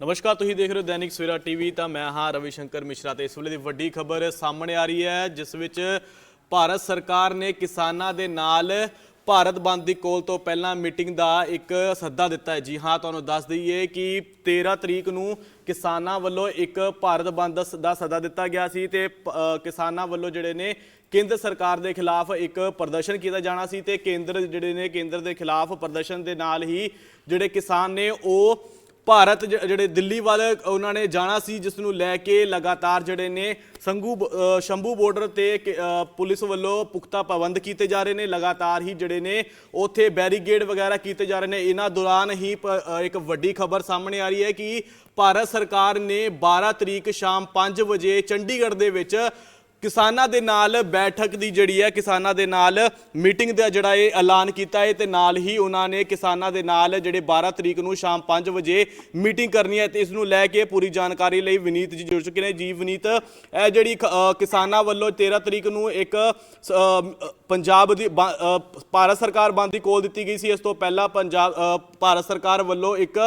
ਨਮਸਕਾਰ, ਤੁਸੀਂ ਦੇਖ ਰਹੇ ਹੋ ਦੈਨਿਕ ਸਵੇਰਾ ਟੀਵੀ। ਤਾਂ ਮੈਂ ਹਾਂ ਰਵੀ ਸ਼ੰਕਰ ਮਿਸ਼ਰਾ ਤੇ ਇਸ ਵੇਲੇ ਦੀ ਵੱਡੀ ਖਬਰ ਸਾਹਮਣੇ ਆ ਰਹੀ ਹੈ, ਜਿਸ ਵਿੱਚ ਭਾਰਤ ਸਰਕਾਰ ਨੇ ਕਿਸਾਨਾਂ ਦੇ ਨਾਲ ਭਾਰਤ ਬੰਦ ਦੀ ਕੋਲ ਤੋਂ ਪਹਿਲਾਂ ਮੀਟਿੰਗ ਦਾ ਇੱਕ ਸੱਦਾ ਦਿੱਤਾ ਹੈ। ਜੀ ਹਾਂ, ਤੁਹਾਨੂੰ ਦੱਸ ਦਈਏ ਕਿ 13 ਤਰੀਕ ਨੂੰ ਕਿਸਾਨਾਂ ਵੱਲੋਂ ਇੱਕ ਭਾਰਤ ਬੰਦ ਦਾ ਸ- ਦਾ ਸੱਦਾ ਦਿੱਤਾ ਗਿਆ ਸੀ ਤੇ ਕਿਸਾਨਾਂ ਵੱਲੋਂ ਜਿਹੜੇ ਨੇ ਕੇਂਦਰ ਸਰਕਾਰ ਦੇ ਖਿਲਾਫ ਇੱਕ ਪ੍ਰਦਰਸ਼ਨ ਕੀਤਾ ਜਾਣਾ ਸੀ ਤੇ ਕੇਂਦਰ ਜਿਹੜੇ ਨੇ ਕੇਂਦਰ ਦੇ ਖਿਲਾਫ ਪ੍ਰਦਰਸ਼ਨ ਦੇ ਨਾਲ ਹੀ ਜਿਹੜੇ ਕਿਸਾਨ ਨੇ ਉਹ ਭਾਰਤ ਜ- ਜਿਹੜੇ ਦਿੱਲੀ ਵੱਲ ਉਹਨਾਂ ਨੇ ਜਾਣਾ ਸੀ, ਜਿਸ ਨੂੰ ਲੈ ਕੇ ਲਗਾਤਾਰ ਜਿਹੜੇ ਨੇ ਸੰਗੂ ਬ- ਸ਼ੰਭੂ ਬਾਰਡਰ ਤੇ ਕਿ- ਪੁਲਿਸ ਵੱਲੋਂ ਪੁਖਤਾ ਪਾਬੰਦ ਕੀਤੇ ਜਾ ਰਹੇ ਨੇ। ਲਗਾਤਾਰ ਹੀ ਜਿਹੜੇ ਨੇ ਉੱਥੇ ਬੈਰੀਗੇਡ ਵਗੈਰਾ ਕੀਤੇ ਜਾ ਰਹੇ ਨੇ। ਇਹਨਾਂ ਦੌਰਾਨ ਹੀ ਪ- ਇੱਕ ਵੱਡੀ ਖਬਰ ਸਾਹਮਣੇ ਆ ਰਹੀ ਹੈ ਕਿ ਭਾਰਤ ਸਰਕਾਰ ਨੇ 12 ਤਰੀਕ ਸ਼ਾਮ 5 ਵਜੇ ਚੰਡੀਗੜ੍ਹ ਦੇ ਵਿੱਚ ਕਿਸਾਨਾਂ ਦੇ ਨਾਲ ਬੈਠਕ ਦੀ ਜਿਹੜੀ ਹੈ, ਕਿਸਾਨਾਂ ਦੇ ਨਾਲ ਮੀਟਿੰਗ ਦਾ ਜਿਹੜਾ ਇਹ ਐਲਾਨ ਕੀਤਾ ਹੈ ਤੇ ਨਾਲ ਹੀ ਉਹਨਾਂ ਨੇ ਕਿਸਾਨਾਂ ਦੇ ਨਾਲ ਜਿਹੜੇ 12 ਤਰੀਕ ਨੂੰ ਸ਼ਾਮ 5 ਵਜੇ ਮੀਟਿੰਗ ਕਰਨੀ ਹੈ ਤੇ ਇਸ ਨੂੰ ਲੈ ਕੇ ਪੂਰੀ ਜਾਣਕਾਰੀ ਲਈ ਵਿਨੀਤ ਜੀ ਜੁੜ ਚੁੱਕੇ ਨੇ। ਜੀ ਵਿਨੀਤ, ਇਹ ਜਿਹੜੀ ਕਿਸਾਨਾਂ ਵੱਲੋਂ 13 ਤਰੀਕ ਨੂੰ ਇੱਕ ਪੰਜਾਬ ਦੀ ਬੰ- ਭਾਰਤ ਸਰਕਾਰ ਬੰਦ ਦੀ ਕੋਲ ਦਿੱਤੀ ਗਈ ਸੀ। ਇਸ ਤੋਂ ਪਹਿਲਾਂ ਪੰਜਾਬ ਭਾਰਤ ਸਰਕਾਰ ਵੱਲੋਂ ਇੱਕ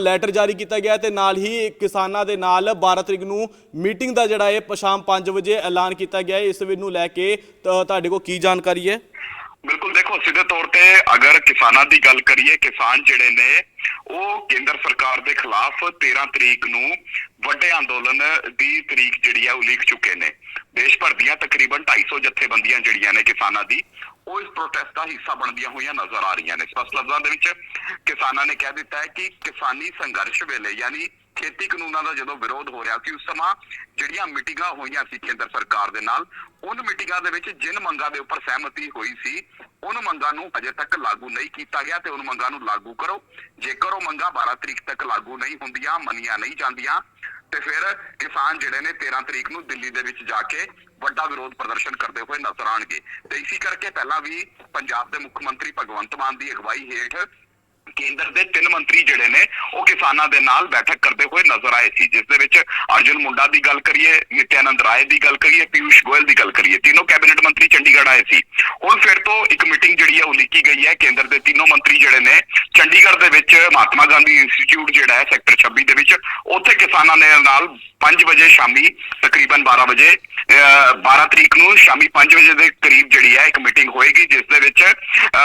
ਲੈਟਰ ਜਾਰੀ ਕੀਤਾ ਗਿਆ ਤੇ ਨਾਲ ਹੀ ਕਿਸਾਨਾਂ ਦੇ ਨਾਲ 12 ਤਰੀਕ ਨੂੰ ਮੀਟਿੰਗ ਦਾ ਜਿਹੜਾ ਇਹ ਸ਼ਾਮ 5 ਵਜੇ ਐਲਾਨ ਕੀਤਾ ਗਿਆ। ਹੈ ਇਸ ਨੂੰ ਲੈ ਕੇ ਤ- ਤੁਹਾਡੇ ਕੋਲ ਕੀ ਜਾਣਕਾਰੀ ਹੈ? ਬਿਲਕੁਲ ਦੇਖੋ, ਸਿੱਧੇ ਤੌਰ ਤੇ ਅਗਰ ਕਿਸਾਨਾਂ ਦੀ ਗੱਲ ਕਰੀਏ, ਕਿਸਾਨ ਜਿਹੜੇ ਨੇ, ਉਹ ਕੇਂਦਰ ਸਰਕਾਰ ਦੇ ਖਿਲਾਫ 13 ਤਰੀਕ ਨੂੰ ਵੱਡੇ ਅੰਦੋਲਨ ਦੀ ਤਰੀਕ ਜਿਹੜੀ ਹੈ ਉਲੀਕ ਚੁੱਕੇ ਨੇ। ਦੇਸ਼ ਭਰ ਦੀਆਂ ਤਕਰੀਬਨ 250 ਜਥੇਬੰਦੀਆਂ ਜਿਹੜੀਆਂ ਨੇ ਕਿਸਾਨਾਂ ਦੀ, ਉਹ ਇਸ ਪ੍ਰੋਟੈਸਟ ਦਾ ਹਿੱਸਾ ਬਣਦੀਆਂ ਹੋਈਆਂ ਨਜ਼ਰ ਆ ਰਹੀਆਂ ਨੇ। ਸਪਸ਼ਟ ਲਫ਼ਜ਼ਾਂ ਦੇ ਵਿੱਚ ਕਿਸਾਨਾਂ ਨੇ ਕਹਿ ਦਿੱਤਾ ਹੈ ਕਿ ਕਿਸਾਨੀ ਸੰਘਰਸ਼ ਵੇਲੇ, ਯਾਨੀ ਖੇਤੀ ਕਾਨੂੰਨਾਂ ਦਾ ਜਦੋਂ ਵਿਰੋਧ ਹੋ ਰਿਹਾ ਸੀ, ਉਸ ਸਮਾਂ ਜਿਹੜੀਆਂ ਮੀਟਿੰਗਾਂ ਹੋਈਆਂ ਸੀ ਕੇਂਦਰ ਸਰਕਾਰ ਦੇ ਨਾਲ, ਉਨ ਮੀਟਿੰਗਾਂ ਦੇ ਵਿੱਚ ਜਿਨ ਮੰਗਾਂ ਦੇ ਉੱਪਰ ਸਹਿਮਤੀ ਹੋਈ ਸੀ, ਉਨ ਮੰਗਾਂ ਨੂੰ ਅਜੇ ਤੱਕ ਲਾਗੂ ਨਹੀਂ ਕੀਤਾ ਗਿਆ ਤੇ ਉਨ ਮੰਗਾਂ ਨੂੰ ਲਾਗੂ ਕਰੋ। ਜੇਕਰ ਉਹ ਮੰਗਾਂ 12 ਤਰੀਕ ਤੱਕ ਲਾਗੂ ਨਹੀਂ ਹੁੰਦੀਆਂ, ਮੰਨੀਆਂ ਨਹੀਂ ਜਾਂਦੀਆਂ, ਤੇ ਫਿਰ ਕਿਸਾਨ ਜਿਹੜੇ ਨੇ 13 ਤਰੀਕ ਨੂੰ ਦਿੱਲੀ ਦੇ ਵਿੱਚ ਜਾ ਕੇ ਵੱਡਾ ਵਿਰੋਧ ਪ੍ਰਦਰਸ਼ਨ ਕਰਦੇ ਹੋਏ ਨਜ਼ਰ ਆਣਗੇ ਤੇ ਇਸੇ ਕਰਕੇ ਪਹਿਲਾਂ ਵੀ ਪੰਜਾਬ ਦੇ ਮੁੱਖ ਮੰਤਰੀ ਭਗਵੰਤ ਮਾਨ ਦੀ ਅਗਵਾਈ ਹੇਠ ਕੇਂਦਰ ਦੇ ਤਿੰਨ ਮੰਤਰੀ ਜਿਹੜੇ ਨੇ, ਉਹ ਕਿਸਾਨਾਂ ਦੇ ਨਾਲ ਬੈਠਕ ਕਰਦੇ ਹੋਏ ਨਜ਼ਰ ਆਏ ਸੀ, ਜਿਸ ਦੇ ਵਿੱਚ ਅਰਜੁਨ ਮੁੰਡਾ ਦੀ ਗੱਲ ਕਰੀਏ, ਨਿਤਿਆਨੰਦ ਰਾਏ ਦੀ ਗੱਲ ਕਰੀਏ ਪਿਊਸ਼ ਗੋਇਲ ਦੀ ਗੱਲ ਕਰੀਏ। ਤਿੰਨੋਂ ਕੈਬਨਿਟ ਮੰਤਰੀ ਚੰਡੀਗੜ੍ਹ ਆਏ ਸੀ। ਹੁਣ ਫਿਰ ਤੋਂ ਇੱਕ ਮੀਟਿੰਗ ਜਿਹੜੀ ਹੈ ਉਹ ਲਿਖੀ ਗਈ ਹੈ। ਕੇਂਦਰ ਦੇ ਤਿੰਨੋਂ ਮੰਤਰੀ ਜਿਹੜੇ ਨੇ, ਚੰਡੀਗੜ੍ਹ ਦੇ ਵਿੱਚ ਮਹਾਤਮਾ ਗਾਂਧੀ ਇੰਸਟੀਚਿਊਟ ਜਿਹੜਾ ਹੈ, ਸੈਕਟਰ 26 ਦੇ ਵਿੱਚ, ਉੱਥੇ ਕਿਸਾਨਾਂ ਦੇ ਨਾਲ 5 ਵਜੇ ਸ਼ਾਮੀ ਤਕਰੀਬਨ 12 ਵਜੇ 12 ਤਰੀਕ ਨੂੰ ਸ਼ਾਮੀ 5 ਵਜੇ ਦੇ ਕਰੀਬ ਜਿਹੜੀ ਹੈ ਇੱਕ ਮੀਟਿੰਗ ਹੋਏਗੀ ਜਿਸ ਦੇ ਵਿੱਚ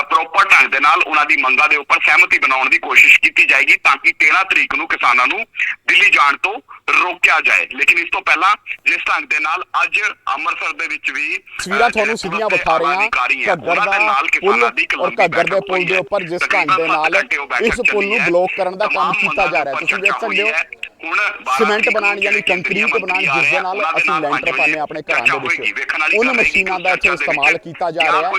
ਪ੍ਰੋਪਰ ਢੰਗ ਦੇ ਨਾਲ ਉਹਨਾਂ ਦੀ ਮੰਗਾਂ ਦੇ ਉੱਪਰ ਸਹਿਮਤੀ ਬਣਾਉਣ ਦੀ ਕੋਸ਼ਿਸ਼ ਕੀਤੀ ਜਾਏਗੀ ਤਾਂ ਕਿ 13 ਤਰੀਕ ਨੂੰ ਕਿਸਾਨਾਂ ਨੂੰ ਦਿੱਲੀ ਜਾਣ ਤੋਂ ਰੋਕਿਆ ਜਾਏ ਲੇਕਿਨ ਇਸ ਤੋਂ ਪਹਿਲਾਂ ਜਿਸ ਢੰਗ ਦੇ ਨਾਲ ਅੱਜ ਅੰਮ੍ਰਿਤਸਰ ਦੇ ਵਿੱਚ ਵੀ ਤਸਵੀਰਾਂ ਤੁਹਾਨੂੰ ਸਿੱਧੀਆਂ ਵਿਖਾ ਰਹੇ ਹਾਂ ਹੈ, ਘੱਗਰ ਦੇ ਪੁਲ ਔਰ ਘੱਗਰ ਦੇ ਪੁਲ ਦੇ ਹੈ। ਉੱਪਰ ਜਿਸ ਢੰਗ ਦੇ ਨਾਲ ਇਸ ਪੁਲ ਨੂੰ ਹੈ। ਬਲੌਕ ਕਰਨ ਦਾ ਕੰਮ ਕੀਤਾ ਜਾ ਰਿਹਾ ਮੰਗਾਂ ਤੁਸੀਂ ਦੇਖ ਸਕਦੇ ਹੋ ਹੈ। ਹੁਣ 12 ਸੀਮੈਂਟ ਬਣਾਉਣ ਯਾਨੀ ਕੰਕਰੀਟ ਬਣਾਉਣ ਜਿਸ ਦੇ ਨਾਲ ਅਸੀਂ ਲੈਂਟਰ ਪਾਣੇ ਆਪਣੇ ਘਰਾਂ ਦੇ। ਵਿੱਚ ਉਹਨਾਂ ਮਸ਼ੀਨਾਂ ਦਾ ਇੱਥੇ ਇਸਤੇਮਾਲ ਕੀਤਾ ਜਾ ਰਿਹਾ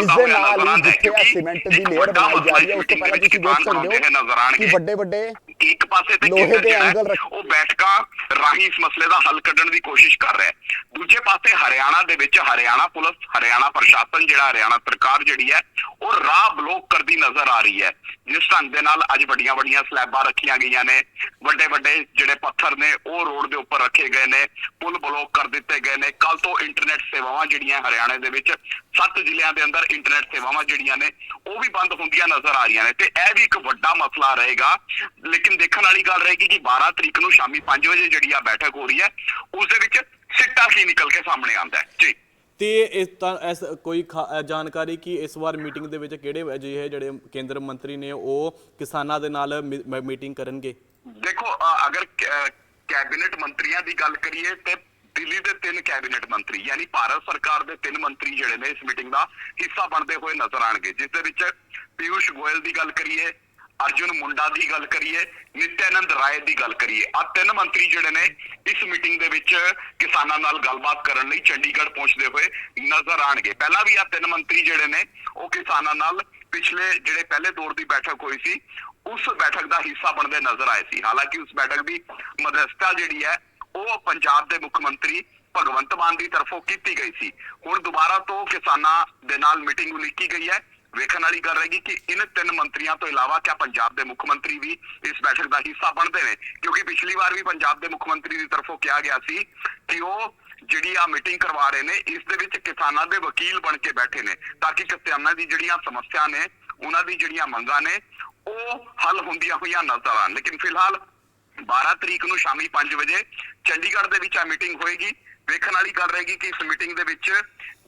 ਇਸ ਦੇ ਨਾਲ ਹੀ ਜਿੱਥੇ ਆ ਸੀਮੈਂਟ ਦੀ ਲੇਅਰ ਬਣਾਈ ਜਾ ਰਹੀ ਹੈ ਉਸ ਤੋਂ ਪਹਿਲਾਂ ਤੁਸੀਂ ਦੇਖ ਸਕਦੇ ਹੋ। ਕਿ ਵੱਡੇ ਵੱਡੇ ਇੱਕ ਪਾਸੇ ਤੇ ਲੋਹੇ ਦੇ ਐਂਗਲ ਰੱਖ- ਉਹ ਬੈਠਕਾਂ ਰਾਹੀਂ ਇਸ ਮਸਲੇ ਦਾ ਹੱਲ ਕੱਢਣ ਦੀ ਕੋਸ਼ਿਸ਼ ਕਰ ਰਿਹਾ ਹੈ। ਦੂਜੇ ਪਾਸੇ ਹਰਿਆਣਾ ਦੇ ਵਿੱਚ ਹਰਿਆਣਾ ਪੁਲਿਸ, ਹਰਿਆਣਾ ਪ੍ਰਸ਼ਾਸਨ ਜਿਹੜਾ ਹਰਿਆਣਾ ਸਰਕਾਰ ਜਿਹੜੀ ਹੈ, ਉਹ ਰਾਹ ਬਲੌਕ ਕਰਦੀ ਨਜ਼ਰ ਆ ਰਹੀ ਹੈ। ਜਿਸ ਢੰਗ ਦੇ ਨਾਲ ਅੱਜ ਵੱਡੀਆਂ ਵੱਡੀਆਂ ਸਲੈਬਾਂ ਰੱਖੀਆਂ ਗਈਆਂ ਨੇ। ਵੱਡੇ ਵੱਡੇ ਜਿਹੜੇ ਪੱਥਰ ਨੇ, ਉਹ ਰੋਡ ਦੇ ਉੱਪਰ ਰੱਖੇ ਗਏ ਨੇ। ਪੁਲ ਬਲੌਕ ਕਰ ਦਿੱਤੇ ਗਏ ਨੇ। ਕੱਲ ਤੋਂ ਇੰਟਰਨੈਟ ਸੇਵਾਵਾਂ ਜਿਹੜੀਆਂ ਹਰਿਆਣਾ ਦੇ ਵਿੱਚ ਸੱਤ ਜ਼ਿਲ੍ਹਿਆਂ ਦੇ ਅੰਦਰ ਇੰਟਰਨੈਟ ਸੇਵਾਵਾਂ ਜਿਹੜੀਆਂ ਨੇ ਉਹ ਵੀ ਬੰਦ ਹੁੰਦੀਆਂ ਨਜ਼ਰ ਆ ਰਹੀਆਂ ਨੇ। ਤੇ ਇਹ ਵੀ ਇੱਕ ਵੱਡਾ ਮਸਲਾ ਰਹੇਗਾ। ਲੇਕਿਨ ਦੇਖਣ ਵਾਲੀ ਗੱਲ ਰਹੇਗੀ ਕਿ 12 ਤਰੀਕ ਨੂੰ ਸ਼ਾਮੀ 5 ਵਜੇ ਜਿਹੜੀ ਆ ਬੈਠਕ ਹੋ ਰਹੀ ਹੈ ਉਸ ਦੇ ਵਿੱਚ ਸਿੱਟਾ ਕੀ ਨਿਕਲ ਕੇ ਸਾਹਮਣੇ ਆਉਂਦਾ ਹੈ। ਜੀ। ਤੇ ਇਸ ਤਾਂ ਇਸ ਕੋਈ ਜਾਣਕਾਰੀ ਕਿ ਇਸ ਵਾਰ ਮੀਟਿੰਗ ਦੇ ਵਿੱਚ ਕਿਹੜੇ ਅਜਿਹੇ ਜਿਹੜੇ ਕੇਂਦਰ ਮੰਤਰੀ ਨੇ ਉਹ ਕਿਸਾਨਾਂ ਦੇ ਨਾਲ ਮੀਟਿੰਗ ਕਰਨਗੇ? ਦੇਖੋ ਅਗਰ ਕੈਬਨਿਟ ਮੰਤਰੀਆਂ ਦੀ ਗੱਲ ਕਰੀਏ ਤੇ ਦਿੱਲੀ ਦੇ ਤਿੰਨ ਕੈਬਨਿਟ ਮੰਤਰੀ, ਯਾਨੀ ਭਾਰਤ ਸਰਕਾਰ ਦੇ ਤਿੰਨ ਮੰਤਰੀ ਜਿਹੜੇ ਨੇ ਇਸ ਮੀਟਿੰਗ ਦਾ ਹਿੱਸਾ ਬਣਦੇ ਹੋਏ ਨਜ਼ਰ ਆਣਗੇ ਜਿਸ ਦੇ ਵਿੱਚ ਪਿਊਸ਼ ਗੋਇਲ ਦੀ ਗੱਲ ਕਰੀਏ, ਅਰਜੁਨ ਮੁੰਡਾ ਦੀ ਗੱਲ ਕਰੀਏ ਨਿਤਿਆਨੰਦ ਰਾਏ ਦੀ ਗੱਲ ਕਰੀਏ। ਆ ਤਿੰਨ ਮੰਤਰੀ ਜਿਹੜੇ ਨੇ ਇਸ ਮੀਟਿੰਗ ਦੇ ਵਿੱਚ ਕਿਸਾਨਾਂ ਨਾਲ ਗੱਲਬਾਤ ਕਰਨ ਲਈ ਚੰਡੀਗੜ੍ਹ ਪਹੁੰਚਦੇ ਹੋਏ ਨਜ਼ਰ ਆਣਗੇ ਪਹਿਲਾਂ ਵੀ ਆ ਤਿੰਨ ਮੰਤਰੀ ਜਿਹੜੇ ਨੇ, ਉਹ ਕਿਸਾਨਾਂ ਨਾਲ ਪਿਛਲੇ ਜਿਹੜੇ ਪਹਿਲੇ ਦੌਰ ਦੀ ਬੈਠਕ ਹੋਈ ਸੀ, ਉਸ ਬੈਠਕ ਦਾ ਹਿੱਸਾ ਬਣਦੇ ਨਜ਼ਰ ਆਏ ਸੀ। ਹਾਲਾਂਕਿ ਉਸ ਬੈਠਕ ਦੀ ਮਦਰਸਤਾ ਜਿਹੜੀ ਹੈ ਉਹ ਪੰਜਾਬ ਦੇ ਮੁੱਖ ਮੰਤਰੀ ਭਗਵੰਤ ਮਾਨ ਦੀ ਤਰਫੋਂ ਕੀਤੀ ਗਈ ਸੀ। ਹੁਣ ਦੁਬਾਰਾ ਤੋਂ ਕਿਸਾਨਾਂ ਦੇ ਨਾਲ ਮੀਟਿੰਗ ਉਲੀਕੀ ਗਈ ਹੈ। ਵੇਖਣ ਵਾਲੀ ਗੱਲ ਰਹੇਗੀ ਕਿ ਇਨ ਤਿੰਨ ਮੰਤਰੀਆਂ ਤੋਂ ਇਲਾਵਾ ਕਿਆ ਪੰਜਾਬ ਦੇ ਮੁੱਖ ਮੰਤਰੀ ਵੀ ਇਸ ਬੈਠਕ ਦਾ ਹਿੱਸਾ ਬਣਦੇ ਨੇ। ਕਿਉਂਕਿ ਪਿਛਲੀ ਵਾਰ ਵੀ ਪੰਜਾਬ ਦੇ ਮੁੱਖ ਮੰਤਰੀ ਦੀ ਤਰਫੋਂ ਕਿਹਾ ਗਿਆ ਸੀ ਕਿ ਉਹ ਜਿਹੜੀ ਆ ਮੀਟਿੰਗ ਕਰਵਾ ਰਹੇ ਨੇ, ਇਸ ਦੇ ਵਿੱਚ ਕਿਸਾਨਾਂ ਦੇ ਵਕੀਲ ਬਣ ਕੇ ਬੈਠੇ ਨੇ ਤਾਂ ਕਿ ਕਿਸਾਨਾਂ ਦੀ ਜਿਹੜੀਆਂ ਸਮੱਸਿਆ ਨੇ, ਉਹਨਾਂ ਦੀ ਜਿਹੜੀਆਂ ਮੰਗਾਂ ਨੇ, ਉਹ ਹੱਲ ਹੁੰਦੀਆਂ ਹੋਈਆਂ ਨਜ਼ਰ ਆਣ ਲੇਕਿਨ ਫਿਲਹਾਲ 12 ਤਰੀਕ ਨੂੰ ਸ਼ਾਮੀ 5 ਵਜੇ ਚੰਡੀਗੜ੍ਹ ਦੇ ਵਿੱਚ ਆ ਮੀਟਿੰਗ ਹੋਏਗੀ। ਵੇਖਣ ਵਾਲੀ ਗੱਲ ਰਹੇਗੀ ਕਿ ਇਸ ਮੀਟਿੰਗ ਦੇ ਵਿੱਚ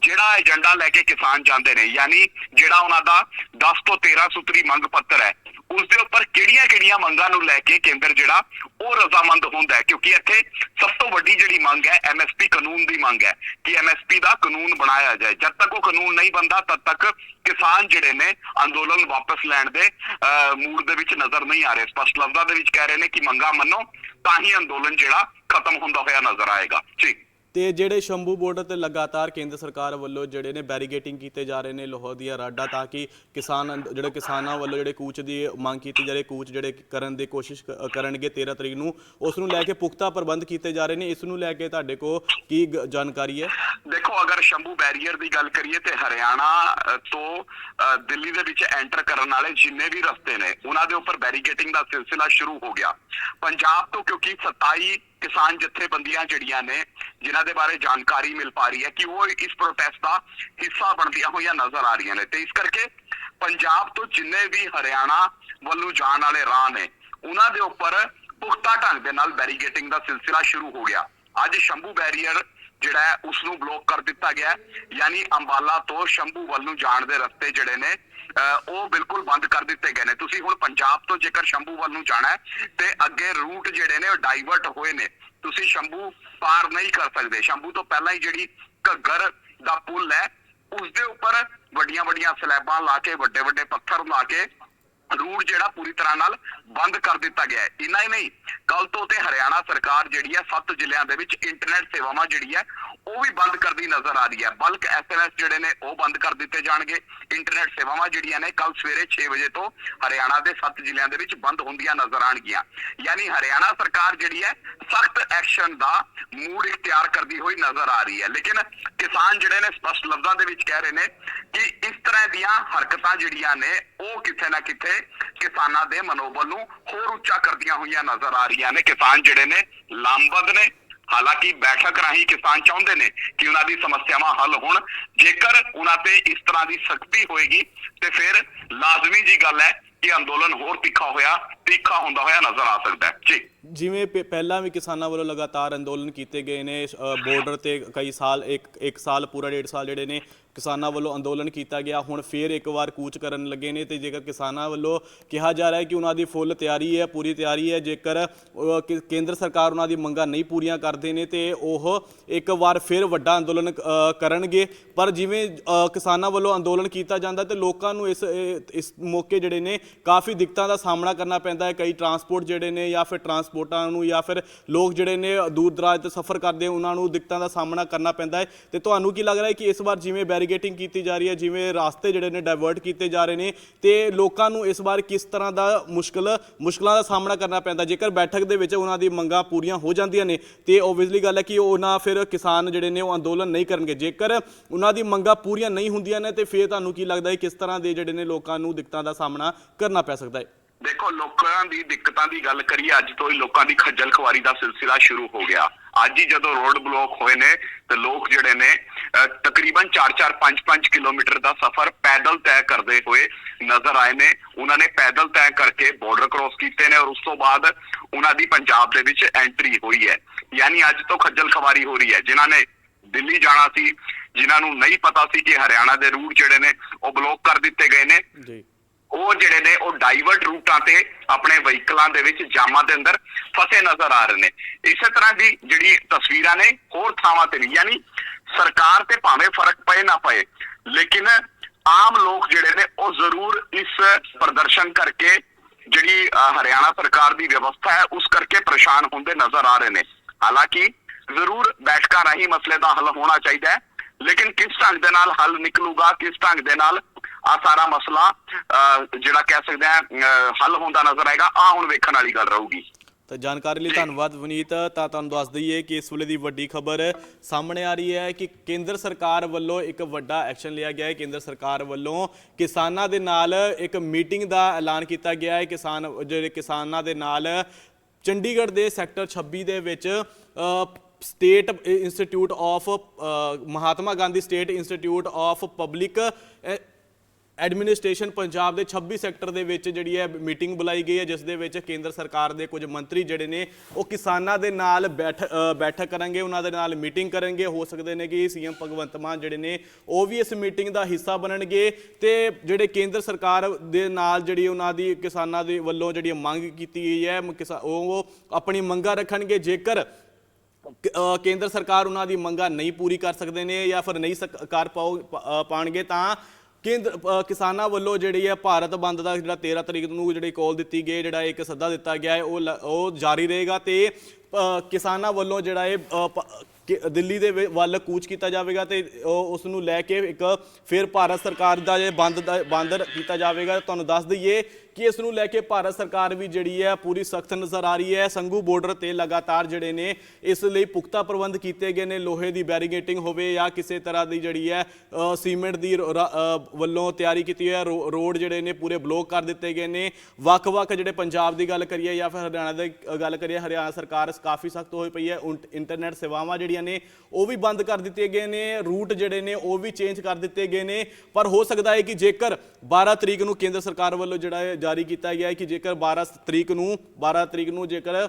ਜਿਹੜਾ ਏਜੰਡਾ ਲੈ ਕੇ ਕਿਸਾਨ ਜਾਂਦੇ ਨੇ ਯਾਨੀ ਜਿਹੜਾ ਉਹਨਾਂ ਦਾ 10 ਤੋਂ 13 ਸੂਤਰੀ ਮੰਗ ਪੱਤਰ ਹੈ ਉਸ ਦੇ ਉੱਪਰ ਕਿਹੜੀਆਂ-ਕਿਹੜੀਆਂ ਮੰਗਾਂ ਨੂੰ ਲੈ ਕੇ ਕੇਂਦਰ ਜਿਹੜਾ ਉਹ ਰਜ਼ਾਮੰਦ ਹੁੰਦਾ ਹੈ? ਕਿਉਂਕਿ ਇੱਥੇ ਸਭ ਤੋਂ ਵੱਡੀ ਜਿਹੜੀ ਮੰਗ ਹੈ ਐਮਐਸਪੀ ਕਾਨੂੰਨ ਦੀ ਮੰਗ ਹੈ ਕਿ ਐਮਐਸਪੀ ਦਾ ਕਾਨੂੰਨ ਬਣਾਇਆ ਜਾਏ। ਜਦ ਤੱਕ ਉਹ ਕਾਨੂੰਨ ਨਹੀਂ ਬਣਦਾ ਤਦ ਤੱਕ ਕਿਸਾਨ ਜਿਹੜੇ ਨੇ ਅੰਦੋਲਨ ਵਾਪਸ ਲੈਣ ਦੇ ਅਹ, ਮੂਡ ਦੇ ਵਿੱਚ ਨਜ਼ਰ ਨਹੀਂ ਆ ਰਹੇ। ਸਪਸ਼ਟ ਲਫ਼ਜ਼ਾਂ ਦੇ ਵਿੱਚ ਕਹਿ ਰਹੇ ਨੇ ਕਿ ਮੰਗਾਂ ਮੰਨੋ ਤਾਂ ਹੀ ਅੰਦੋਲਨ ਜਿਹੜਾ ਖਤਮ ਹੁੰਦਾ ਹੋਇਆ ਨਜ਼ਰ ਆਏਗਾ। ਠੀਕ। ਤੇ ਜਿਹੜੇ ਸ਼ੰਭੂ ਬਾਰਡਰ ਤੇ ਲਗਾਤਾਰ ਕੇਂਦਰ ਸਰਕਾਰ ਵੱਲੋਂ ਜਿਹੜੇ ਨੇ ਬੈਰੀਗੇਟਿੰਗ ਕੀਤੇ ਜਾ ਰਹੇ ਨੇ ਲੋਹਾ ਦੀਆਂ ਰਾਡਾਂ ਤਾਂ ਕਿ ਕਿਸਾਨ ਅੰਦ- ਜਿਹੜੇ ਕਿਸਾਨਾਂ ਵੱਲੋਂ ਜਿਹੜੇ ਕੂਚ ਦੀ ਮੰਗ ਕੀਤੀ ਜਾ ਰਹੀ ਕੂਚ ਜਿਹੜੇ ਕਰਨ ਦੀ ਕੋਸ਼ਿਸ਼ ਕ- ਕਰਨਗੇ 13 ਤਰੀਕ ਨੂੰ ਉਸ ਨੂੰ ਲੈ ਕੇ ਪੁਖਤਾ ਪ੍ਰਬੰਧ ਕੀਤੇ ਜਾ ਰਹੇ ਨੇ। ਇਸ ਨੂੰ ਲੈ ਕੇ ਤੁਹਾਡੇ ਕੋਲ ਕੀ ਗ- ਜਾਣਕਾਰੀ ਹੈ? ਦੇਖੋ ਅਗਰ ਸ਼ੰਭੂ ਬੈਰੀਅਰ ਦੀ ਗੱਲ ਕਰੀਏ ਤੇ ਹਰਿਆਣਾ ਅ, ਤੋਂ ਅ, ਦਿੱਲੀ ਦੇ ਵਿੱਚ ਐਂਟਰ ਕਰਨ ਵਾਲੇ ਜਿੰਨੇ ਵੀ ਰਸਤੇ ਨੇ ਉਹਨਾਂ ਦੇ ਉੱਪਰ ਬੈਰੀਕੇਟਿੰਗ ਦਾ ਸਿਲਸਿਲਾ ਸ਼ੁਰੂ ਹੋ ਗਿਆ। ਪੰਜਾਬ ਤੋਂ ਕਿਉਂਕਿ 27 ਕਿਸਾਨ ਜਥੇਬੰਦੀਆਂ ਜਿਹੜੀਆਂ ਨੇ, ਜਿਨ੍ਹਾਂ ਦੇ ਬਾਰੇ ਜਾਣਕਾਰੀ ਮਿਲ ਪਾ ਰਹੀ ਹੈ ਕਿ ਉਹ ਇਸ ਪ੍ਰੋਟੈਸਟ ਦਾ ਹਿੱਸਾ ਬਣਦੀਆਂ ਹੋਈਆਂ ਨਜ਼ਰ ਆ ਰਹੀਆਂ ਨੇ। ਤੇ ਇਸ ਕਰਕੇ ਪੰਜਾਬ ਤੋਂ ਜਿੰਨੇ ਵੀ ਹਰਿਆਣਾ ਵੱਲੋਂ ਜਾਣ ਵਾਲੇ ਰਾਹ ਨੇ, ਉਹਨਾਂ ਦੇ ਉੱਪਰ ਪੁਖਤਾ ਢੰਗ ਦੇ ਨਾਲ ਬੈਰੀਕੇਟਿੰਗ ਦਾ ਸਿਲਸਿਲਾ ਸ਼ੁਰੂ ਹੋ ਗਿਆ। ਅੱਜ ਸ਼ੰਭੂ ਬੈਰੀਅਰ ਜਿਹੜਾ ਹੈ ਉਸ ਨੂੰ ਬਲੌਕ ਕਰ ਦਿੱਤਾ ਗਿਆ ਯਾਨੀ ਅੰਬਾਲਾ ਤੋਂ ਸ਼ੰਭੂ ਵੱਲ ਨੂੰ ਜਾਣ ਦੇ ਰਸਤੇ ਜਿਹੜੇ ਨੇ ਉਹ ਬਿਲਕੁਲ ਬੰਦ ਕਰ ਦਿੱਤੇ ਗਏ ਨੇ। ਤੁਸੀਂ ਹੁਣ ਪੰਜਾਬ ਤੋਂ ਜੇਕਰ ਸ਼ੰਭੂ ਵੱਲ ਨੂੰ ਜਾਣਾ ਹੈ, ਤੇ ਅੱਗੇ ਰੂਟ ਜਿਹੜੇ ਨੇ ਉਹ ਡਾਈਵਰਟ ਹੋਏ ਨੇ। ਤੁਸੀਂ ਸ਼ੰਭੂ ਪਾਰ ਨਹੀਂ ਕਰ ਸਕਦੇ। ਸ਼ੰਭੂ ਤੋਂ ਪਹਿਲਾਂ ਹੀ ਜਿਹੜੀ ਘੱਗਰ ਦਾ ਪੁਲ ਹੈ ਉਸ ਦੇ ਉੱਪਰ ਵੱਡੀਆਂ ਵੱਡੀਆਂ ਸਲੈਬਾਂ ਲਾ ਕੇ ਵੱਡੇ ਵੱਡੇ ਪੱਥਰ ਲਾ ਕੇ, ਰੂਟ ਜਿਹੜਾ ਪੂਰੀ ਤਰ੍ਹਾਂ ਨਾਲ ਬੰਦ ਕਰ ਦਿੱਤਾ ਗਿਆ ਹੈ। ਇੰਨਾ ਹੀ ਨਹੀਂ ਕੱਲ ਤੋਂ ਤੇ ਹਰਿਆਣਾ ਸਰਕਾਰ ਜਿਹੜੀ ਹੈ ਸੱਤ ਜ਼ਿਲ੍ਹਿਆਂ ਦੇ ਵਿੱਚ ਇੰਟਰਨੈਟ ਸੇਵਾਵਾਂ ਜਿਹੜੀ ਹੈ ਉਹ ਵੀ ਬੰਦ ਕਰਦੀ ਨਜ਼ਰ ਆ ਰਹੀ ਹੈ ਬਲਕ ਐਸਐਮਐਸ ਜਿਹੜੇ ਨੇ, ਉਹ ਬੰਦ ਕਰ ਦਿੱਤੇ ਜਾਣਗੇ। ਇੰਟਰਨੈਟ ਸੇਵਾਵਾਂ ਜਿਹੜੀਆਂ ਨੇ ਕੱਲ ਸਵੇਰੇ 6 ਵਜੇ ਤੋਂ ਹਰਿਆਣਾ ਦੇ ਸੱਤ ਜ਼ਿਲ੍ਹਿਆਂ ਦੇ ਵਿੱਚ ਬੰਦ ਹੁੰਦੀਆਂ ਨਜ਼ਰ ਆਣਗੀਆਂ ਯਾਨੀ ਹਰਿਆਣਾ ਸਰਕਾਰ ਜਿਹੜੀ ਹੈ, ਸਖਤ ਐਕਸ਼ਨ ਦਾ ਮੂਡ ਇਖਤਿਆਰ ਕਰਦੀ ਹੋਈ ਨਜ਼ਰ ਆ ਰਹੀ ਹੈ। ਲੇਕਿਨ ਕਿਸਾਨ ਜਿਹੜੇ ਨੇ, ਸਪਸ਼ਟ ਲਫ਼ਜ਼ਾਂ ਦੇ ਵਿੱਚ ਕਹਿ ਰਹੇ ਨੇ ਕਿ ਇਸ ਤਰ੍ਹਾਂ ਦੀਆਂ ਹਰਕਤਾਂ ਜਿਹੜੀਆਂ ਨੇ, ਉਹ ਕਿਤੇ ਨਾ ਕਿਤੇ ਕਿਸਾਨਾਂ ਦੇ ਮਨੋਬਲ ਨੂੰ ਹੋਰ ਉੱਚਾ ਕਰਦੀਆਂ ਹੋਈਆਂ ਨਜ਼ਰ ਆ ਰਹੀਆਂ ਨੇ ਕਿਸਾਨ ਜਿਹੜੇ ਨੇ ਲਾਮਬੰਦ ਨੇ। ਹਾਲਾਂਕਿ ਬੈਠਕ ਰਾਹੀਂ ਕਿਸਾਨ ਚਾਹੁੰਦੇ ਨੇ ਕਿ ਉਹਨਾਂ ਦੀ ਸਮੱਸਿਆਵਾਂ ਹੱਲ ਹੋਣ। ਜੇਕਰ ਉਹਨਾਂ ਤੇ ਇਸ ਤਰ੍ਹਾਂ ਦੀ ਸਖਤੀ ਹੋਏਗੀ, ਤੇ ਫਿਰ ਲਾਜ਼ਮੀ ਜੀ ਗੱਲ ਹੈ ਕਿ ਅੰਦੋਲਨ ਹੋਰ ਤਿੱਖਾ ਹੋਇਆ, ਤਿੱਖਾ ਹੁੰਦਾ ਹੋਇਆ ਨਜ਼ਰ ਆ ਸਕਦਾ ਹੈ। ਜੀ। ਜਿਵੇਂ ਪ- ਪਹਿਲਾਂ ਵੀ ਕਿਸਾਨਾਂ ਵੱਲੋਂ ਲਗਾਤਾਰ ਅੰਦੋਲਨ ਕੀਤੇ ਗਏ ਨੇ ਬਾਰਡਰ ਤੇ ਕਈ ਸਾਲ ਇੱਕ ਇੱਕ ਸਾਲ ਪੂਰਾ ਡੇਢ ਸਾਲ ਜਿਹੜੇ ਨੇ ਕਿਸਾਨਾਂ ਵੱਲੋਂ ਅੰਦੋਲਨ ਕੀਤਾ ਗਿਆ। ਹੁਣ ਫੇਰ ਇੱਕ ਵਾਰ ਕੂਚ ਕਰਨ ਲੱਗੇ ਨੇ ਤੇ ਜੇਕਰ ਕਿਸਾਨਾਂ ਵੱਲੋਂ ਕਿਹਾ ਜਾ ਰਿਹਾ ਹੈ ਕਿ ਉਹਨਾਂ ਦੀ ਫੁੱਲ ਤਿਆਰੀ ਹੈ ਪੂਰੀ ਤਿਆਰੀ ਹੈ ਜੇਕਰ ਅ, ਕਿ- ਕੇਂਦਰ ਸਰਕਾਰ ਉਹਨਾਂ ਦੀ ਮੰਗਾਂ ਨਹੀਂ ਪੂਰੀਆਂ ਕਰਦੇ ਨੇ ਤੇ ਉਹ ਇੱਕ ਵਾਰ ਫਿਰ ਵੱਡਾ ਅੰਦੋਲਨ ਅ, ਕਰਨਗੇ। ਪਰ ਜਿਵੇਂ ਅ, ਕਿਸਾਨਾਂ ਵੱਲੋਂ ਅੰਦੋਲਨ ਕੀਤਾ ਜਾਂਦਾ ਤੇ ਲੋਕਾਂ ਨੂੰ ਇਸ ਇਹ- ਇਸ ਮੌਕੇ ਜਿਹੜੇ ਨੇ ਕਾਫੀ ਦਿੱਕਤਾਂ ਦਾ ਸਾਹਮਣਾ ਕਰਨਾ ਪੈਂਦਾ ਹੈ। ਕਈ ਟਰਾਂਸਪੋਰਟ ਜਿਹੜੇ ਨੇ ਜਾਂ ਫਿਰ ਟਰਾਂਸ ਟਰਾਂਸਪੋਰਟਾਂ ਨੂੰ ਜਾਂ ਫਿਰ ਲੋਕ ਜਿਹੜੇ ਨੇ ਦੂਰ ਦਰਾਜ ਤੇ ਸਫ਼ਰ ਕਰਦੇ ਉਹਨਾਂ ਨੂੰ ਦਿੱਕਤਾਂ ਦਾ ਸਾਹਮਣਾ ਕਰਨਾ ਪੈਂਦਾ ਹੈ। ਤੇ ਤੁਹਾਨੂੰ ਕੀ ਲੱਗ ਰਿਹਾ ਹੈ ਕਿ ਇਸ ਵਾਰ ਜਿਵੇਂ ਬੈਰੀਗੇਟਿੰਗ ਕੀਤੀ ਜਾ ਰਹੀ ਹੈ, ਜਿਵੇਂ ਰਾਸਤੇ ਜਿਹੜੇ ਨੇ ਡਾਇਵਰਟ ਕੀਤੇ ਜਾ ਰਹੇ ਨੇ, ਤੇ ਲੋਕਾਂ ਨੂੰ ਇਸ ਵਾਰ ਕਿਸ ਤਰ੍ਹਾਂ ਦਾ ਮੁਸ਼ਕਲ, ਮੁਸ਼ਕਲਾਂ ਦਾ ਸਾਹਮਣਾ ਕਰਨਾ ਪੈਂਦਾ? ਜੇਕਰ ਬੈਠਕ ਦੇ ਵਿੱਚ ਉਹਨਾਂ ਦੀ ਮੰਗਾਂ ਪੂਰੀਆਂ ਹੋ ਜਾਂਦੀਆਂ ਨੇ, ਤੇ ਓਬਵੀਅਸਲੀ ਗੱਲ ਹੈ ਕਿ ਉਹਨਾਂ ਫਿਰ ਕਿਸਾਨ ਜਿਹੜੇ ਨੇ ਉਹ ਅੰਦੋਲਨ ਨਹੀਂ ਕਰਨਗੇ। ਜੇਕਰ ਉਹਨਾਂ ਦੀ ਮੰਗਾਂ ਪੂਰੀਆਂ ਨਹੀਂ ਹੁੰਦੀਆਂ ਨੇ, ਤੇ ਫਿਰ ਤੁਹਾਨੂੰ ਕੀ ਲੱਗਦਾ ਹੈ ਕਿਸ ਤਰ੍ਹਾਂ ਦੇ ਜਿਹੜੇ ਨੇ ਲੋਕਾਂ ਨੂੰ ਦਿੱਕਤਾਂ ਦਾ ਸਾਹਮਣਾ ਕਰਨਾ ਪੈ ਸਕਦਾ ਹੈ? ਦੇਖੋ, ਲੋਕਾਂ ਦੀ ਦਿੱਕਤਾਂ ਦੀ ਗੱਲ ਕਰੀਏ, ਅੱਜ ਤੋਂ ਹੀ ਲੋਕਾਂ ਦੀ ਖੱਜਲ ਖਵਾਰੀ ਦਾ ਸਿਲਸਿਲਾ ਸ਼ੁਰੂ ਹੋ ਗਿਆ। ਅੱਜ ਹੀ ਜਦੋਂ ਰੋਡ ਬਲੌਕ ਹੋਏ ਨੇ, ਤੇ ਲੋਕ ਜਿਹੜੇ ਨੇ ਤਕਰੀਬਨ 4-4 5-5 ਕਿਲੋਮੀਟਰ ਦਾ ਸਫ਼ਰ ਪੈਦਲ ਤੈਅ ਕਰਦੇ ਹੋਏ ਨਜ਼ਰ ਆਏ ਨੇ। ਉਹਨਾਂ ਨੇ ਪੈਦਲ ਤੈਅ ਕਰਕੇ ਬਾਰਡਰ ਕ੍ਰੋਸ ਕੀਤੇ ਨੇ ਔਰ ਉਸ ਤੋਂ ਬਾਅਦ ਉਹਨਾਂ ਦੀ ਪੰਜਾਬ ਦੇ ਵਿੱਚ ਐਂਟਰੀ ਹੋਈ ਹੈ। ਯਾਨੀ ਅੱਜ ਤੋਂ ਖੱਜਲ ਖਵਾਰੀ ਹੋ ਰਹੀ ਹੈ। ਜਿਨ੍ਹਾਂ ਨੇ ਦਿੱਲੀ ਜਾਣਾ ਸੀ, ਜਿਨ੍ਹਾਂ ਨੂੰ ਨਹੀਂ ਪਤਾ ਸੀ ਕਿ ਹਰਿਆਣਾ ਦੇ ਰੂਟ ਜਿਹੜੇ ਨੇ, ਉਹ ਬਲੌਕ ਕਰ ਦਿੱਤੇ ਗਏ ਨੇ। ਉਹ ਜਿਹੜੇ ਨੇ, ਉਹ ਡਾਈਵਰਟ ਰੂਟਾਂ ਤੇ ਆਪਣੇ ਵਹੀਕਲਾਂ ਦੇ ਵਿੱਚ ਜਾਮਾਂ ਦੇ ਅੰਦਰ ਫਸੇ ਨਜ਼ਰ ਆ ਰਹੇ ਨੇ। ਇਸੇ ਤਰ੍ਹਾਂ ਦੀ ਜਿਹੜੀ ਤਸਵੀਰਾਂ ਨੇ, ਹੋਰ ਥਾਵਾਂ ਤੇ ਵੀ ਯਾਨੀ ਸਰਕਾਰ ਤੇ ਭਾਵੇਂ ਫ਼ਰਕ ਪਏ ਨਾ ਪਏ, ਲੇਕਿਨ ਆਮ ਲੋਕ ਜਿਹੜੇ ਨੇ, ਉਹ ਜ਼ਰੂਰ ਇਸ ਪ੍ਰਦਰਸ਼ਨ ਕਰਕੇ ਜਿਹੜੀ ਹਰਿਆਣਾ ਸਰਕਾਰ ਦੀ ਵਿਵਸਥਾ ਹੈ, ਉਸ ਕਰਕੇ ਪਰੇਸ਼ਾਨ ਹੁੰਦੇ ਨਜ਼ਰ ਆ ਰਹੇ ਨੇ। ਹਾਲਾਂਕਿ ਜ਼ਰੂਰ ਬੈਠਕਾਂ ਰਾਹੀਂ ਮਸਲੇ ਦਾ ਹੱਲ ਹੋਣਾ ਚਾਹੀਦਾ ਹੈ, ਲੇਕਿਨ ਕਿਸ ਢੰਗ ਦੇ ਨਾਲ ਹੱਲ ਨਿਕਲੂਗਾ, ਕਿਸ ਢੰਗ ਦੇ ਨਾਲ ਆ ਸਾਰਾ ਮਸਲਾ ਜਿਹੜਾ ਕਹਿ ਸਕਦੇ ਆ ਹੱਲ ਹੁੰਦਾ ਨਜ਼ਰ ਆਏਗਾ। ਆ ਹੁਣ ਵੇਖਣ ਵਾਲੀ ਗੱਲ ਰਹੂਗੀ। ਤਾਂ ਜਾਣਕਾਰੀ ਲਈ ਧੰਨਵਾਦ ਵਨੀਤ। ਤਾਂ ਤੁਹਾਨੂੰ ਦੱਸ ਦਈਏ ਕਿ ਇਸ ਵੇਲੇ ਦੀ ਵੱਡੀ ਖਬਰ ਸਾਹਮਣੇ ਆ ਰਹੀ ਹੈ ਕਿ ਕੇਂਦਰ ਸਰਕਾਰ ਵੱਲੋਂ ਇੱਕ ਵੱਡਾ ਐਕਸ਼ਨ ਲਿਆ ਗਿਆ ਹੈ। ਕੇਂਦਰ ਸਰਕਾਰ ਵੱਲੋਂ ਕਿਸਾਨਾਂ ਦੇ ਨਾਲ ਇੱਕ ਮੀਟਿੰਗ ਦਾ ਐਲਾਨ ਕੀਤਾ ਗਿਆ ਹੈ। ਕਿਸਾਨ ਜਿਹੜੇ ਕਿਸਾਨਾਂ ਦੇ ਨਾਲ ਚੰਡੀਗੜ੍ਹ ਦੇ ਸੈਕਟਰ 26 ਦੇ ਵਿੱਚ state institute of Mahatma Gandhi state institute of public administration Punjab ਦੇ 26 ਸੈਕਟਰ ਦੇ ਵਿੱਚ ਜਿਹੜੀ ਹੈ ਮੀਟਿੰਗ ਬੁਲਾਈ ਗਈ ਹੈ, ਜਿਸ ਦੇ ਵਿੱਚ ਕੇਂਦਰ ਸਰਕਾਰ ਦੇ ਕੁਝ ਮੰਤਰੀ ਜਿਹੜੇ ਨੇ, ਉਹ ਕਿਸਾਨਾਂ ਦੇ ਨਾਲ ਬੈਠ ਬੈਠਕ ਕਰਨਗੇ, ਉਹਨਾਂ ਦੇ ਨਾਲ ਮੀਟਿੰਗ ਕਰਨਗੇ। ਹੋ ਸਕਦੇ ਨੇ ਕਿ ਸੀਐਮ ਭਗਵੰਤ ਮਾਨ ਜਿਹੜੇ ਨੇ, ਉਹ ਵੀ ਇਸ ਮੀਟਿੰਗ ਦਾ ਹਿੱਸਾ ਬਣਨਗੇ ਤੇ ਜਿਹੜੇ ਕੇਂਦਰ ਸਰਕਾਰ ਦੇ ਨਾਲ ਜਿਹੜੀ ਉਹਨਾਂ ਦੀ ਕਿਸਾਨਾਂ ਦੇ ਵੱਲੋਂ ਜਿਹੜੀ ਮੰਗ ਕੀਤੀ ਗਈ ਹੈ, ਮ- ਉਹ ਆਪਣੀ ਮੰਗਾਂ ਰੱਖਣਗੇ। ਜੇਕਰ ਕੇਂਦਰ ਸਰਕਾਰ ਉਹਨਾਂ ਦੀ ਮੰਗਾਂ ਨਹੀਂ ਪੂਰੀ ਕਰ ਸਕਦੇ ਨੇ ਜਾਂ ਫਿਰ ਨਹੀਂ ਸਕ- ਕਰ ਪਾਓ ਤਾਂ ਕੇਂਦਰ ਕਿਸਾਨਾਂ ਵੱਲੋਂ ਜਿਹੜੀ ਹੈ ਭਾਰਤ ਬੰਦ ਦਾ ਜਿਹੜਾ 13 ਤਰੀਕ ਨੂੰ ਜਿਹੜੀ ਕਾਲ ਦਿੱਤੀ ਗਈ ਜਿਹੜਾ ਇੱਕ ਸੱਦਾ ਦਿੱਤਾ ਗਿਆ ਹੈ, ਉਹ ਲ- ਉਹ ਜਾਰੀ ਰਹੇਗਾ ਤੇ ਕਿਸਾਨਾਂ ਵੱਲੋਂ ਜਿਹੜਾ ਇਹ ਦਿੱਲੀ ਦੇ ਵਿ- ਵੱਲ ਕੂਚ ਕੀਤਾ ਜਾਵੇਗਾ ਤੇ ਉਸ ਨੂੰ ਲੈ ਕੇ ਇੱਕ ਫਿਰ ਭਾਰਤ ਸਰਕਾਰ ਦਾ ਜੇ ਬੰਦ ਦਾ, ਬੰਦ ਕੀਤਾ ਜਾਵੇਗਾ। ਤੁਹਾਨੂੰ ਦੱਸ ਦਈਏ ਕਿ ਇਸ ਨੂੰ ਲੈ ਕੇ ਭਾਰਤ ਸਰਕਾਰ ਵੀ ਜਿਹੜੀ ਹੈ ਪੂਰੀ ਸਖਤ ਨਜ਼ਰ ਆ ਰਹੀ ਹੈ। ਸੰਗੂ ਬਾਰਡਰ ਤੇ ਲਗਾਤਾਰ ਜਿਹੜੇ ਨੇ ਇਸ ਲਈ ਪੁਖਤਾ ਪ੍ਰਬੰਧ ਕੀਤੇ ਗਏ ਨੇ। ਲੋਹੇ ਦੀ ਬੈਰੀਗੇਟਿੰਗ ਹੋਵੇ ਜਾਂ ਕਿਸੇ ਤਰ੍ਹਾਂ ਦੀ ਜਿਹੜੀ ਹੈ ਸੀਮੈਂਟ ਦੀ ਵੱਲੋਂ ਤਿਆਰੀ ਕੀਤੀ ਹੋਈ ਹੈ। ਰੋ- ਰੋਡ ਜਿਹੜੇ ਨੇ ਪੂਰੇ ਬਲੌਕ ਕਰ ਦਿੱਤੇ ਗਏ ਨੇ। ਵੱਖ-ਵੱਖ ਜਿਹੜੇ ਪੰਜਾਬ ਦੀ ਗੱਲ ਕਰੀਏ ਜਾਂ ਫਿਰ ਹਰਿਆਣਾ ਦੀ ਗੱਲ ਕਰੀਏ, ਹਰਿਆਣਾ ਸਰਕਾਰ ਕਾਫੀ ਸਖਤ ਹੋਈ ਪਈ ਹੈ। ਉਨ- ਇੰਟਰਨੈਟ ਸੇਵਾਵਾਂ ਜਿਹੜੀਆਂ ਨੇ, ਉਹ ਵੀ ਬੰਦ ਕਰ ਦਿੱਤੇ ਗਏ ਨੇ। ਰੂਟ ਜਿਹੜੇ ਨੇ, ਉਹ ਵੀ ਚੇਂਜ ਕਰ ਦਿੱਤੇ ਗਏ ਨੇ। ਪਰ ਹੋ ਸਕਦਾ ਹੈ ਕਿ ਜੇਕਰ 12 ਤਰੀਕ ਨੂੰ ਕੇਂਦਰ ਸਰਕਾਰ ਵੱਲੋਂ ਜਿਹੜਾ ਜਾਰੀ ਕੀਤਾ ਗਿਆ ਹੈ ਕਿ ਜੇਕਰ 12 ਤਰੀਕ ਨੂੰ 12 ਤਰੀਕ ਨੂੰ ਜੇਕਰ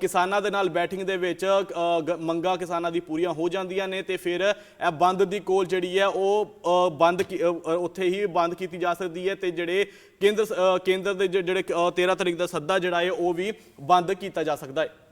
ਕਿਸਾਨਾਂ ਦੇ ਨਾਲ ਬੈਠਿੰਗ ਦੇ ਵਿੱਚ ਅ, ਗ- ਮੰਗਾਂ ਕਿਸਾਨਾਂ ਦੀ ਪੂਰੀਆਂ ਹੋ ਜਾਂਦੀਆਂ ਨੇ ਤੇ ਫਿਰ ਇਹ ਬੰਦ ਦੀ ਕੋਲ ਜਿਹੜੀ ਹੈ ਉਹ ਬੰਦ ਕੀ- ਉੱਥੇ ਹੀ ਬੰਦ ਕੀਤੀ ਜਾ ਸਕਦੀ ਹੈ ਤੇ ਜਿਹੜੇ ਕੇਂਦਰ ਕੇਂਦਰ ਦੇ ਜਿਹੜੇ ਅ, 13 ਤਰੀਕ ਦਾ ਸੱਦਾ ਜਿਹੜਾ ਹੈ ਉਹ ਵੀ ਬੰਦ ਕੀਤਾ ਜਾ ਸਕਦਾ ਹੈ।